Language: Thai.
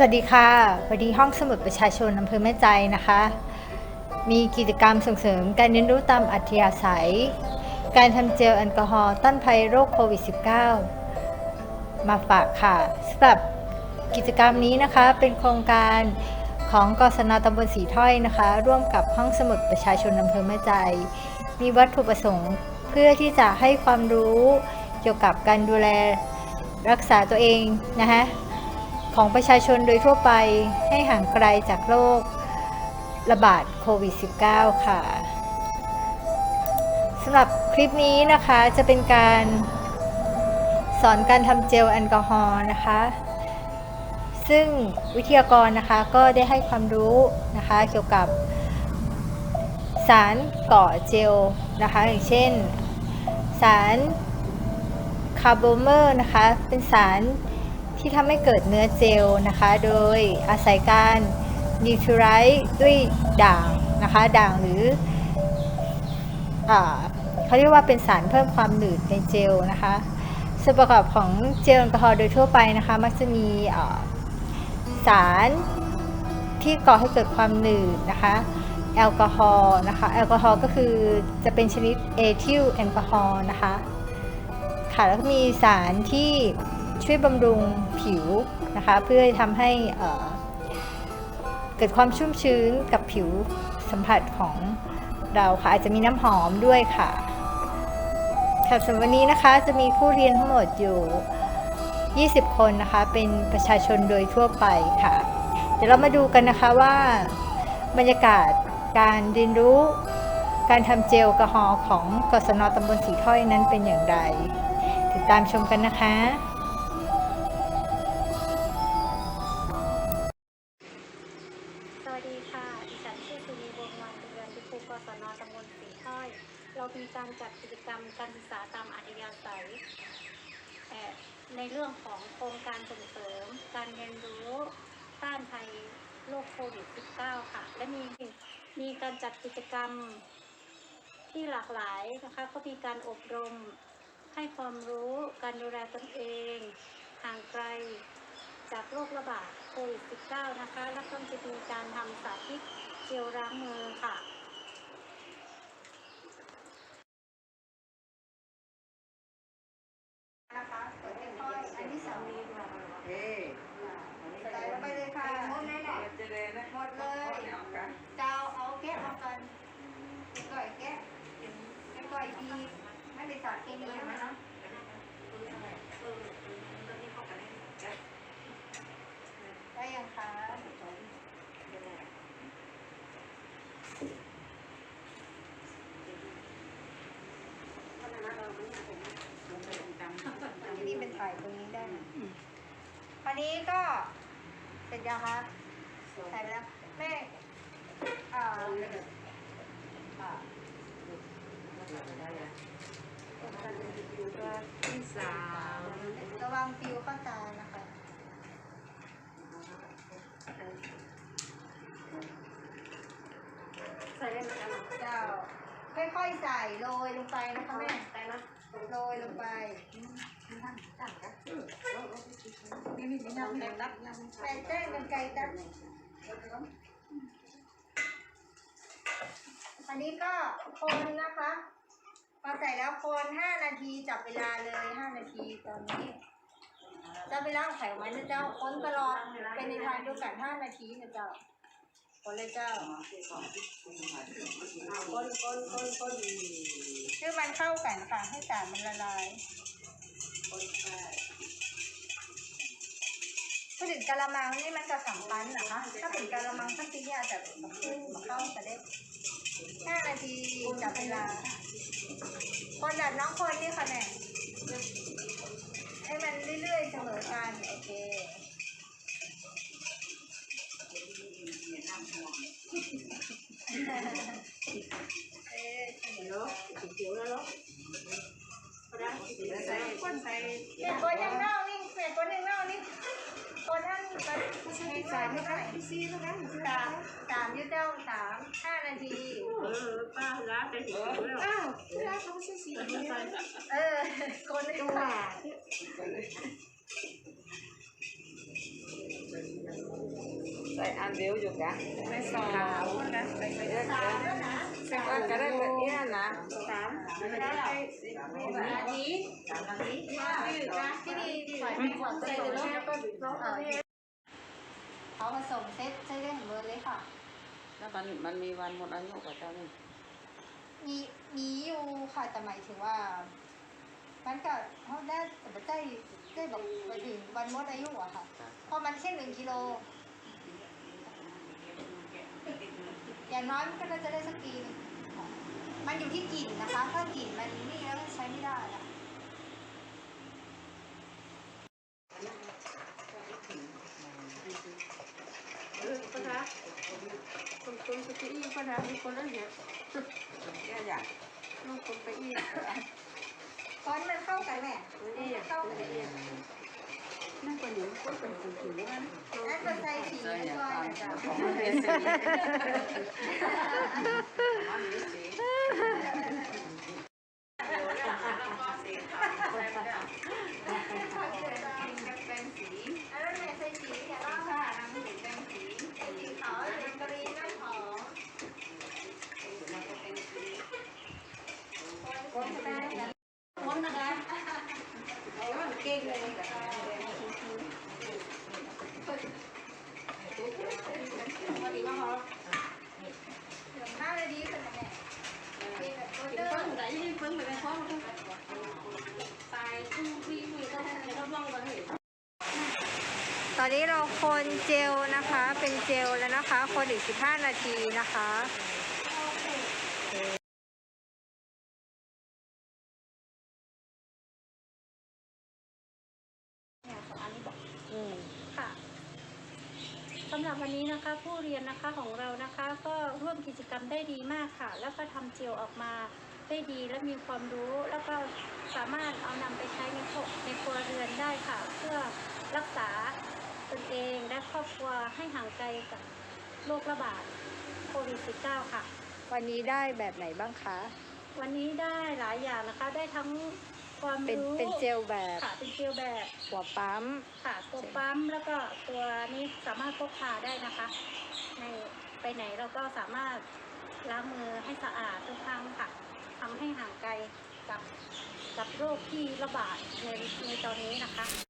สวัสดีค่ะวันนี้ห้องสมุดประชาชนอำเภอแม่ใจนะคะ มีกิจกรรมส่งเสริมการเรียนรู้ตามอัธยาศัย การทำเจลแอลกอฮอล์ต้านภัยโรคโควิด -19 มาฝากค่ะสำหรับกิจกรรมนี้นะคะเป็นโครงการของกศนตำบลสีถ้อยนะคะ ร่วมกับห้องสมุดประชาชนอำเภอแม่ใจ มีวัตถุประสงค์เพื่อที่จะให้ความรู้เกี่ยวกับการดูแลรักษาตัวเองนะคะ ของประชาชนโดยทั่วไปให้ห่างไกลจากโรคระบาดโควิด -19 ค่ะสำหรับคลิปนี้นะคะจะเป็นการสอนการทำเจลแอลกอฮอล์นะคะ ซึ่งวิทยากรนะคะก็ได้ให้ความรู้นะคะเกี่ยวกับสารก่อเจลนะคะ อย่างเช่น สารคาร์โบเมอร์นะคะ เป็นสาร ที่ทำให้เกิดเนื้อเจลนะคะ โดยอาศัยการนิวทไรซ์ด้วยด่างนะคะ ด่างหรืออเขาเรียกว่าเป็นสารเพิ่มความหนืดในเจลนะคะส่วนประกอบของเจลแอลกอฮอล์โดยทั่วไปนะคะ มักจะมีสารที่ก่อให้เกิดความหนืดนะคะ แอลกอฮอล์นะคะ แอลกอฮอล์ก็คือจะเป็นชนิดเอทิลแอลกอฮอล์นะคะ ค่ะแล้วก็มีสารที่ ช่วยบำรุงผิวนะคะ เพื่อทำให้เกิดความชุ่มชื้นกับผิวสัมผัสของเราค่ะอาจจะมีน้ำหอมด้วยค่ะค่ะสำหรับวันนี้นะคะจะมีผู้เรียนทั้งหมดอยู่ 20 คนนะคะ เป็นประชาชนโดยทั่วไปค่ะ เดี๋ยวเรามาดูกันนะคะว่าบรรยากาศการเรียนรู้ การทำเจลแอลกอฮอล์ของกศนตำบลสีถ้อยนั้นเป็นอย่างไร ติดตามชมกันนะคะ ค่ะ ดิฉันชื่อสุนีวงวันเป็นเรียนที่ครูกศนตำบลสีถ้อย เรามีการจัดกิจกรรมการศึกษาตามอัธยาศัยในเรื่องของโครงการส่งเสริม การเรียนรู้ต้านภัยโรคโควิด -19 ค่ะ และมีมีการจัดกิจกรรมที่หลากหลายนะคะ ก็มีการอบรมให้ความรู้การดูแลตนเอง ห่างไกลจากโรคระบาด วิด -19 นะคะ แล้วก็จะมีการทำสาธิตเจลล้างมือค่ะนะคะเปิดค่อยๆอันที่สามมีค่ะเอ๊ะใส่ลงไปเลยค่ะหมดเลยแหละจะเดินนะหมดเลยจะเอาเอาแก้ออกกันก่อยแก้ก่อยดีไม่ได้สารเคมีไหมเนาะได้ยังคะ ที่นี่เป็นถ่ายตรงนี้ได้นะคราวนี้ก็เสร็จยังคะใส่ไปแล้วแม่อ่าอ่าที่สามระวังฟิวเข้าตานะคะ ค่อยๆใส่โรยลงไปนะคะแม่ได้นะโรยลงไปนี่นี่นี่ยังแรงนับยังแม่แจ้งกันไกลตัดอันนี้ก็คนนะคะพอใส่แล้วคน5นาทีจับเวลาเลย5นาทีตอนนี้จะไปล้างไข่ไว้นะเจ้าคนตลอดเป็นในทางเดียวกัน5นาทีนะเจ้า คนเลยเจ้าคนคนคนคนคือมันเข้ากันค่ะให้สารมันละลายพูดถึงกะละมังนี่มันจะสำคัญนะคะ ถ้าเป็นกะละมังสักทีอาจจะแบบขึ้นมาเข้ากันได้ห้านาทีจับเวลา คนแบบน้องคนนี่ค่ะแม่ให้มันเรื่อยๆเสมอกันโอเค เอ๊ะเนาะเขียวแล้วเนาะใส่ก้นใส่เด็กคนยังเน่านี่เด็กคนยังเน่านี่คนท่านก็ใช้สาสามมนะเท่าคะไหร่พี่ซีนะคะสามสามยืดเจ้าสามห้านาทีเออป้าร้าไปถึงแล้วอ้าวร้าเขาไม่ใช่สีเออคนไม่จังรู้ หวะ ใส่อันเดียวอยู่กะในสองคนนะไปไปเอ๊ะเอ๊ะว่าก็ได้แบบเนี้ยนะสามไม่ได้อันนี้อันนี้ชื่อนะที่นี่ใส่ไม่หมดใส่เลยแล้วก็บิดล็อกเอาเนี่ยเขาผสมเซตใช้ได้เหมือนเบอร์เลยค่ะ แล้วมันมันมีวันหมดอายุกว่าเจ้านี่มีมีอยู่ค่ะแต่หมายถึงว่า มันก็เขาได้แต่ไม่ได้ได้บอกไปถึงวันหมดอายุอะค่ะเพราะมันแค่หนึ่งกิโล อย่าง น้อยมันก็จะได้สกีนมันอยู่ที่กลิ่นนะคะ ถ้ากลิ่นมันนี่แล้วใช้ไม่ได้อะเออปะคะคนคนสติอีปะคะมีคนล้วเนี่ยเนี่ยอย่างลูกคนไปอีกตอนมันเข้ากันแม่เข้าไปอีกนั่งคนอยู่คนเป็นคนถือว่านั่นก็ใส่สีใส่ให้อย่างช่ว 哈哈哈哈哈哈哈哈 พอดีว่าเขาเหลืองหน้าเลยดีขึ้นไงดีแบบโคเดอร์ไหนยิ่งเพิ่งไปเป็นข้อตายทุกวี่วีก็ให้เราลองกันเห็นตอนนี้เราคนเจลนะคะ เป็นเจลแล้วนะคะ คนอีก 15 นาทีนะคะ เนี่ยสองอันนี้บอก อืม ค่ะ สำหรับวันนี้นะคะผู้เรียนนะคะของเรานะคะ ก็ร่วมกิจกรรมได้ดีมากค่ะ แล้วก็ทำเจลออกมาได้ดีและมีความรู้แล้วก็สามารถเอานำไปใช้ในครัวในครัวเรือนได้ค่ะ เพื่อรักษาตนเองและครอบครัวให้ห่างไกลกับโรคระบาดโควิด -19 ค่ะ วันนี้ได้แบบไหนบ้างคะ วันนี้ได้หลายอย่างนะคะได้ทั้ง ความเป็นรู้เป็นเจลแบบค่ะเป็นเจลแบบหัวปั๊ม ค่ะ ตัวปั๊มแล้วก็ตัวนี้สามารถพกพาได้นะคะ ในไปไหนเราก็สามารถล้างมือให้สะอาดทุกครั้งค่ะทำให้ห่างไกลกับกับโรคที่ระบาดในในตอนนี้นะคะ